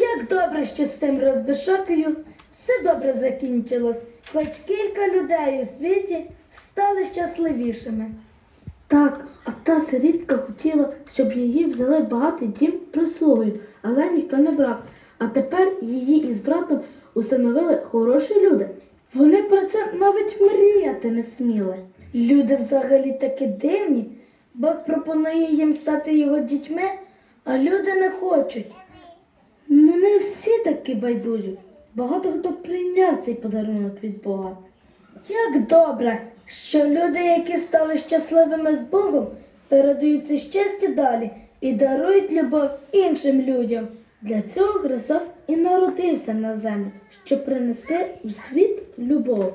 Як добре, що з тим розбишокою все добре закінчилось, хоч кілька людей у світі стали щасливішими. Так, а та сирітка хотіла, щоб її взяли в багатий дім прислугою, але ніхто не брав. А тепер її із братом усиновили хороші люди. Вони про це навіть мріяти не сміли. Люди взагалі такі дивні. Бог пропонує їм стати його дітьми, а люди не хочуть. Не всі такі байдужі. Багато хто прийняв цей подарунок від Бога. Як добре, що люди, які стали щасливими з Богом, передають це щастя далі і дарують любов іншим людям. Для цього Христос і народився на землю, щоб принести у світ любов.